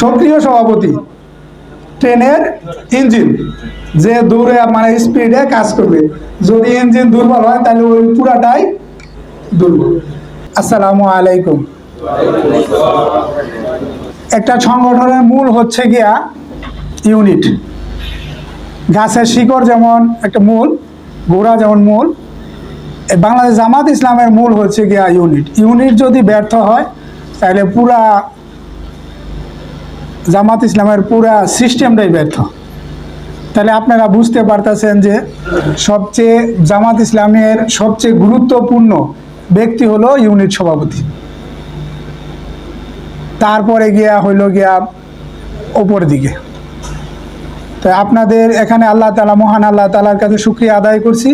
সক্রিয় সভাপতি। ট্রেনের ইঞ্জিন, যে দূরে মানে স্পিডে কাজ করবে। যদি ইঞ্জিন দুর্বল হয়, তাহলে ওই পুরাটাই দুর্বল। আসসালামু আলাইকুম। একটা সংগঠনের মূল হচ্ছে গিয়া ইউনিট। গাছের শিকড় যেমন একটা মূল, গোড়া যেমন মূল বাংলাদেশ জামাত ইসলামের মূল হচ্ছে গিয়া ইউনিট। ইউনিট যদি ব্যর্থ হয়, তাহলে পুরা জামাত ইসলামের পুরা সিস্টেমটাই ব্যর্থ। তাহলে আপনারা বুঝতে পারতেছেন যে সবচেয়ে জামাত ইসলামের সবচেয়ে গুরুত্বপূর্ণ ব্যক্তি হলো ইউনিট সভাপতি। তারপরে গিয়া হইল গিয়া ওপর দিকে। তো আপনাদের এখানে আল্লাহ তালা মহান আল্লাহ তালার কাছে শুক্রিয়া আদায় করছি,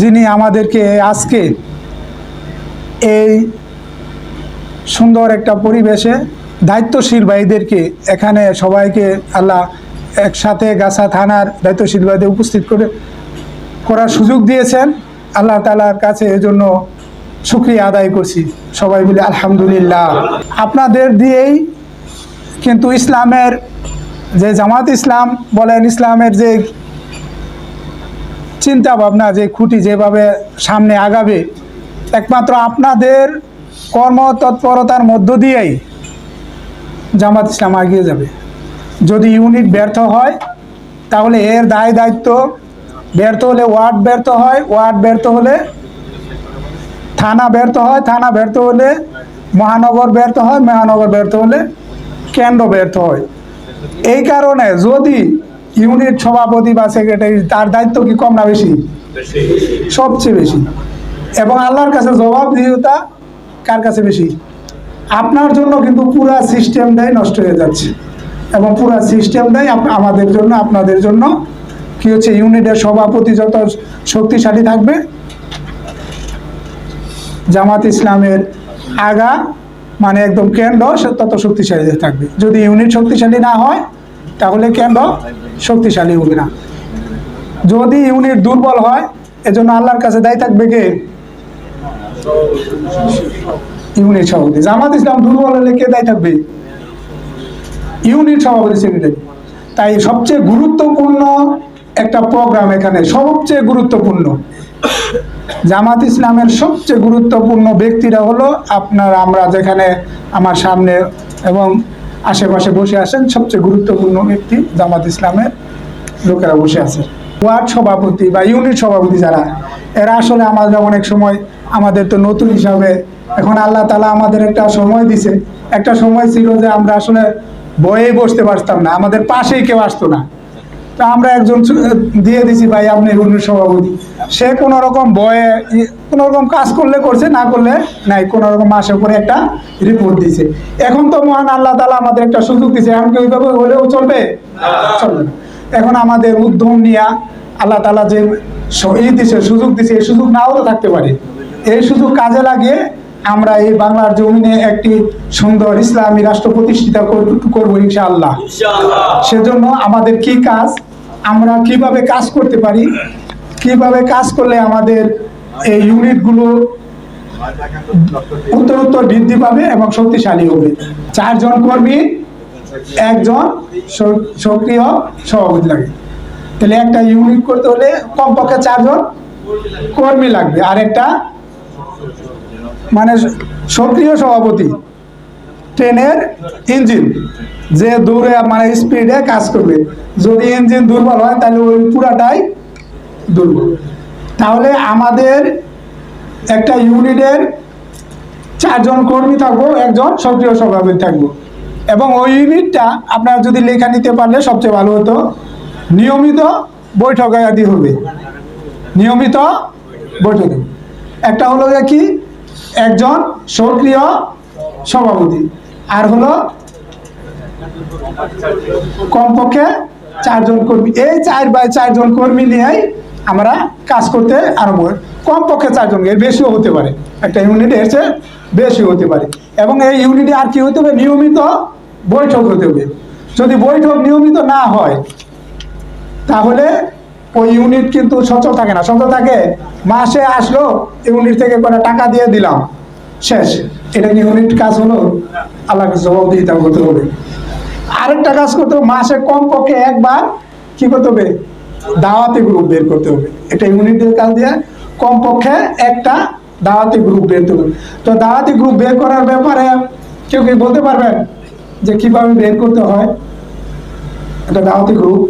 যিনি আমাদেরকে আজকে এই সুন্দর একটা পরিবেশে দায়িত্বশীল ভাইদেরকে এখানে সবাইকে আল্লাহ একসাথে গাছা থানার দায়িত্বশীল ভাইদের উপস্থিত করে করার সুযোগ দিয়েছেন। আল্লাহ তালার কাছে এজন্য শুক্রিয়া আদায় করছি। সবাই মিলে আলহামদুলিল্লাহ। আপনাদের দিয়েই কিন্তু ইসলামের যে জামাত ইসলাম বলেন, ইসলামের যে চিন্তা ভাবনা যে খুঁটি যেভাবে সামনে আগাবে, একমাত্র আপনাদের কর্মতৎপরতার মধ্য দিয়েই জামাত ইসলাম এগিয়ে যাবে। যদি ইউনিট ব্যর্থ হয়, তাহলে এর দায় দায়িত্ব ব্যর্থ হলে ওয়ার্ড ব্যর্থ হয়, ওয়ার্ড ব্যর্থ হলে থানা ব্যর্থ হয়, থানা ব্যর্থ হলে মহানগর ব্যর্থ হয়, মহানগর ব্যর্থ হলে কেন্দ্র ব্যর্থ হয়। এই কারণে যদি ইউনিট সভাপতি বা সেক্রেটারি তার দায়িত্ব কি কম না বেশি? সবচেয়ে বেশি। এবং আল্লাহর কাছে জবাবদিহিতা কার কাছে বেশি? আপনার জন্য কিন্তু পুরা সিস্টেমটাই নষ্ট হয়ে যাচ্ছে। এবং পুরা সিস্টেমটাই আমাদের জন্য, আপনাদের জন্য। কি হচ্ছে, ইউনিটের সভাপতি যত শক্তিশালী থাকবে, জামাত ইসলামের আগা মানে একদম কেন্দ্র, সে তত শক্তিশালী থাকবে। যদি ইউনিট শক্তিশালী না হয়, তাহলে কেন্দ্র শক্তিশালী হবে না। যদি ইউনিট দুর্বল হয়, এজন্য আল্লাহর কাছে দায়ী থাকবে কে? ইউনিট সভাপতি। জামাত ইসলাম দুর্বল হলে কে দায়ী থাকবে? ইউনিট সভাপতি সেক্রেটারি তাই সবচেয়ে গুরুত্বপূর্ণ একটা প্রোগ্রাম এখানে, সবচেয়ে গুরুত্বপূর্ণ। জামাত ইসলামের সবচেয়ে গুরুত্বপূর্ণ ব্যক্তিরা হলো আপনার, আমরা যেখানে আমার সামনে এবং আশেপাশে বসে আছেন, সবচেয়ে গুরুত্বপূর্ণ ব্যক্তি জামাত ইসলামের লোকেরা বসে আছে। ওয়ার্ড সভাপতি বা ইউনিট সভাপতি যারা, এরা আসলে আমাদের অনেক সময় আমাদের তো নতুন হিসাবে এখন আল্লাহ তালা আমাদের একটা সময় দিছে। একটা সময় ছিল যে আমরা আসলে বয়ে বসতে পারতাম না, আমাদের পাশেই কেউ আসতো না। তো আমরা একজন দিয়ে দিছি ভাই, আপনি ইউনিট সভাপতি। সে কোনো রকম বয়ে কোনো রকম কাজ করলে করছে, না করলে নাই কোনো রকম মাসে করে একটা রিপোর্ট দিছে। এখন তো মহান আল্লাহ তালা আমাদের একটা সুযোগ দিছে, এখন কি ওইভাবে হলেও চলবে? চলবে। এখন আমাদের উদ্যম নিয়ে আল্লাহ তালা যে ই দিছে, সুযোগ দিছে, এই সুযোগ নাও তো থাকতে পারে। এই সুযোগ কাজে লাগিয়ে আমরা এই বাংলার জমিনে একটি সুন্দর ইসলামী রাষ্ট্র প্রতিষ্ঠিত কর- করব ইনশাআল্লাহ। সেজন্য আমাদের কি কাজ? আমরা কীভাবে কাজ করতে পারি? কীভাবে কাজ করলে আমাদের এই ইউনিটগুলো উত্তরোত্তর বৃদ্ধি পাবে এবং শক্তিশালী হবে? চারজন কর্মী একজন সক্রিয় সভাপতি লাগে। তাহলে একটা ইউনিট করতে হলে কমপক্ষে চারজন কর্মী লাগবে। আর একটা মানে সক্রিয় সভাপতি। ট্রেনের ইঞ্জিন, যে দূরে মানে স্পিডে কাজ করবে। যদি ইঞ্জিন দুর্বল হয়, তাহলে ওই পুরাটাই দুর্বল। তাহলে আমাদের একটা ইউনিটের চারজন কর্মী থাকব, একজন সক্রিয় সভাপতি থাকব। এবং ওই ইউনিটটা আপনারা যদি লেখা নিতে পারলে সবচেয়ে ভালো হতো, নিয়মিত বৈঠক আদি হবে। নিয়মিত বৈঠক। একটা হলো কি? একজন সক্রিয় সভাপতি। আর হলো কমপক্ষে চারজন কর্মী। এই চার বাই চারজন কর্মী নিয়েই আমরা কাজ করতে আরম্ভ করি। কমপক্ষে চারজন এর বেশিও হতে পারে। একটা ইউনিট চেয়ে বেশি হতে পারে। এবং এই ইউনিটে আর কি হতে হবে? নিয়মিত বৈঠক হতে হবে। যদি বৈঠক নিয়মিত না হয়, তাহলে ওই ইউনিট কিন্তু সচল থাকে না, সচল থাকে। মাসে আসলো ইউনিট থেকে করে টাকা দিয়ে দিলাম। শেষ। এটা ইউনিট কাজ হলো আল্লাহকে দিতে হতে হবে। আরেকটা কাজ করতে হবে, মাসে কমপক্ষে একবার কি করতে হবে? দাওয়াতি গ্রুপ বের করতে হবে। এটা ইউনিটের কাজ দিয়ে কমপক্ষে একটা দাওয়াতি গ্রুপ বের করতে হবে। তো দাওয়াতি গ্রুপ বের করার ব্যাপারে কেউ কি বলতে পারবেন যে কীভাবে বের করতে হয়? একটা দাওয়াতি গ্রুপ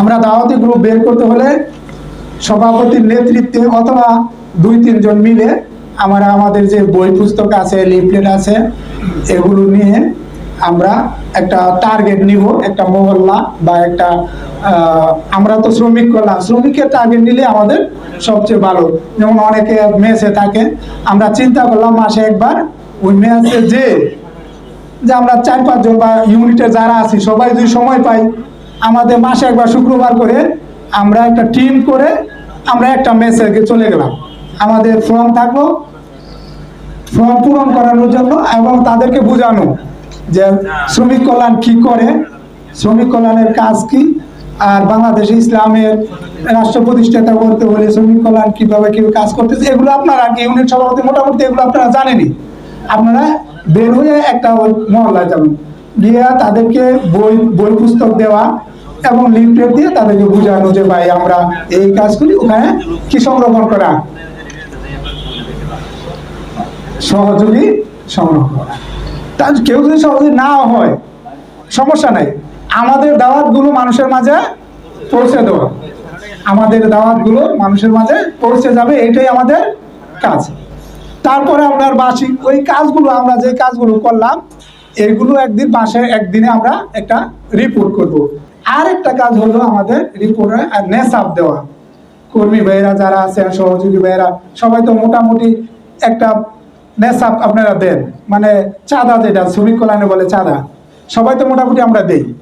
আমরা দাওয়াতি গ্রুপ বের করতে হলে সভাপতির নেতৃত্বে অথবা দুই তিনজন মিলে আমরা আমাদের যে বই পুস্তক আছে, লিফলেট আছে, এগুলো নিয়ে আমরা একটা টার্গেট নিব, একটা মহল্লা বা একটা আমরা তো শ্রমিক করলাম শ্রমিকের টার্গেট নিলে আমাদের সবচেয়ে ভালো। যেমন অনেকে মেসে থাকে, আমরা চিন্তা করলাম মাসে একবার ওই মেসে যে যে আমরা চার পাঁচজন বা ইউনিটে যারা আছি, সবাই যদি সময় পাই আমাদের মাসে একবার শুক্রবার করে আমরা একটা টিম করে আমরা একটা মেসেজে চলে গেলাম। আমাদের ফর্ম থাকল। ফর্ম পূরণ করানোর জন্য এবং তাদেরকে বোঝানো যে শ্রমিক কল্যাণ কি করে, শ্রমিক কল্যাণের কাজ কি, আর বাংলাদেশে ইসলামের রাষ্ট্র প্রতিষ্ঠাতা করতে হলে শ্রমিক কল্যাণ কীভাবে কীভাবে কাজ করতেছে, এগুলো আপনারা কি ইউনিট সভাপতি মোটামুটি এগুলো আপনারা জানেনই। আপনারা বের হয়ে একটা মহল্লায় যাবেন। গিয়ে তাদেরকে বই বই পুস্তক দেওয়া এবং লিফলেট দিয়ে তাদেরকে বোঝানো যে, ভাই, আমরা এই কাজগুলি ওখানে কি সংরক্ষণ করা? সহযোগী সংগ্রহ করা। কেউ যদি সহযোগী না হয়, সমস্যা নাই। আমাদের দাওয়াতগুলো মানুষের মাঝে পৌঁছে দেওয়া। আমাদের দাওয়াতগুলো মানুষের মাঝে পৌঁছে যাবে, এটাই আমাদের কাজ। তারপরে আপনার বাসি, ওই কাজগুলো, আমরা যে কাজগুলো করলাম, এগুলো একদিন, মাসে একদিনে আমরা একটা রিপোর্ট করব। আর একটা কাজ হলো আমাদের রিপোর্টে নেশাব দেওয়া। কর্মী ভাইয়েরা যারা আছেন, সহযোগী ভাইয়েরা, সবাই তো মোটামুটি একটা নেশাব আপনারা দেন। মানে চাঁদা যেটা, শ্রমিক কল্যাণে বলে চাঁদা। সবাই তো মোটামুটি আমরা দেই।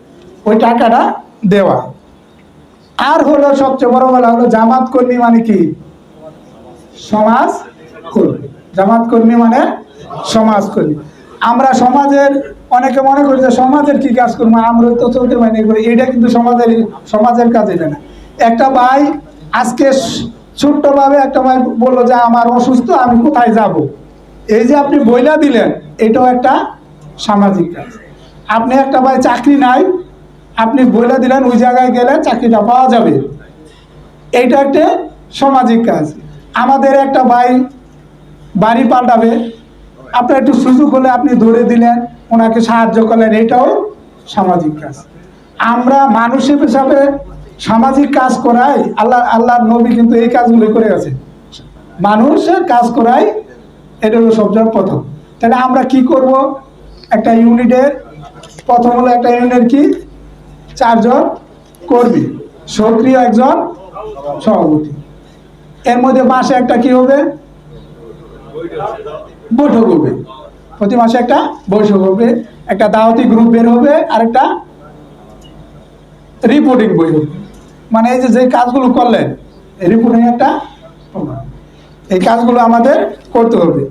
ওই টাকাটা দেওয়া। আর হলো সবচেয়ে বড় বলা হলো জামাত কর্মী মানে কি? সমাজ কর্মী। জামাত কর্মী মানে সমাজ কর্মী। আমরা সমাজের অনেকে মনে করি যে সমাজের কি কাজ করব? আমরা তো চলতে পারি করি এটা কিন্তু সমাজের সমাজের কাজ এটা না। একটা ভাই আজকে ছোট্টভাবে একটা ভাই বলল যে, আমার অসুস্থ, আমি কোথায় যাব? এই যে আপনি বইলা দিলেন, এটাও একটা সামাজিক কাজ। আপনি একটা ভাই চাকরি নাই, আপনি বইলা দিলেন, ওই জায়গায় গেলে চাকরিটা পাওয়া যাবে। এটা একটা সামাজিক কাজ। আমাদের একটা ভাই বাড়ি পাল্টাবে। আপনার একটু সুযোগ হলে আপনি ধরে দিলেন, ওনাকে সাহায্য করলেন। এটাও সামাজিক কাজ। আমরা মানুষের হিসাবে সামাজিক কাজ করাই, আল্লাহ, আল্লাহর নবী কিন্তু এই কাজগুলো করে আছে মানুষের কাজ করাই, এটা হলো সবচেয়ে প্রথম। তাহলে আমরা কি করব? একটা ইউনিটের, প্রথম হলো একটা ইউনিটের কি? চারজন কর্মী। সক্রিয় একজন সভাপতি। এর মধ্যে মাসে একটা কি হবে? বৈঠক হবে। প্রতি মাসে একটা বৈঠক হবে। একটা দাওয়াতি গ্রুপ বের হবে আর একটা রিপোর্টিং বই হবে। মানে এই যে কাজগুলো করলেন রিপোর্টিং একটা এই কাজগুলো আমাদের করতে হবে।